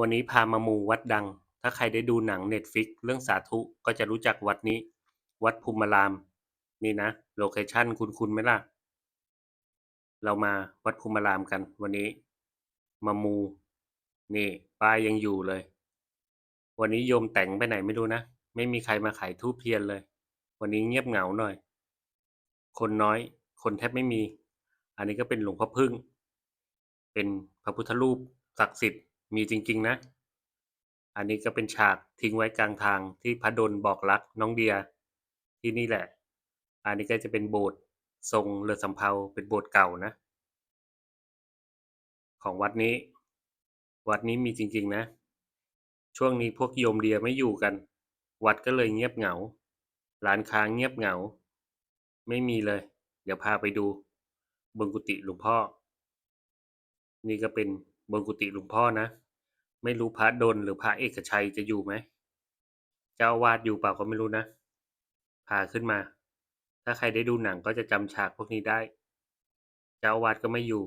วันนี้พามามูวัดดัง ถ้าใครได้ดูหนังเน็ตฟิกเรื่องสาธุก็จะรู้จักวัดนี้ วัดภูมิราม นี่นะ โลเคชั่นคุณคุณไหมล่ะ เรามาวัดภูมิรามกัน วันนี้ มามู นี่ป้ายยังอยู่เลย วันนี้โยมแต่งไปไหนไม่รู้นะ ไม่มีใครมาขายทูบเทียนเลย วันนี้เงียบเหงาหน่อย คนน้อย คนแทบไม่มี อันนี้ก็เป็นหลวงพ่อพึ่ง เป็นพระพุทธรูปศักดิ์สิทธิ์ มีจริง ๆ นะ อันนี้ก็เป็นฉากทิ้งไว้กลางทางที่พระดลบอกรักน้องเดีย ที่นี่แหละ อันนี้ก็จะเป็นโบสถ์ทรงเรือสำเภาเป็นโบสถ์เก่านะ ของวัดนี้ วัดนี้มีจริง ๆ นะ ช่วงนี้พวกโยมเดียไม่อยู่กัน วัดก็เลยเงียบเหงา ร้านค้างเงียบเหงา ไม่มีเลย เดี๋ยวพาไปดูบนกุฏิหลวงพ่อ นี่ก็เป็น บนกุฏิหลวงพ่อนะ ไม่รู้พระดลหรือพระเอกชัยจะอยู่ไหมเจ้าวาดอยู่เปล่าก็ไม่รู้นะพาขึ้นมา ถ้าใครได้ดูหนังก็จะจำฉากพวกนี้ได้ เจ้าวาดก็ไม่อยู่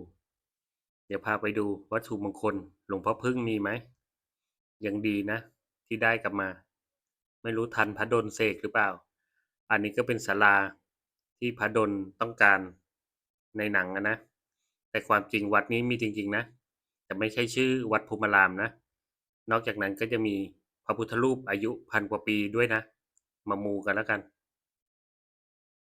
เดี๋ยวพาไปดูวัตถุมงคลหลวงพ่อพึ่งมีไหมยังดีนะ ที่ได้กลับมา ไม่รู้ทันพระดลเสกหรือเปล่า อันนี้ก็เป็นศาลาที่พระดลต้องการในหนังนะ แต่ความจริงวัดนี้มีจริง ๆ นะ แต่ไม่ใช่ชื่อวัดภูมิรามนะ นอกจากนั้นก็จะมีพระพุทธรูปอายุพันกว่าปีด้วยนะ มามูกันแล้วกัน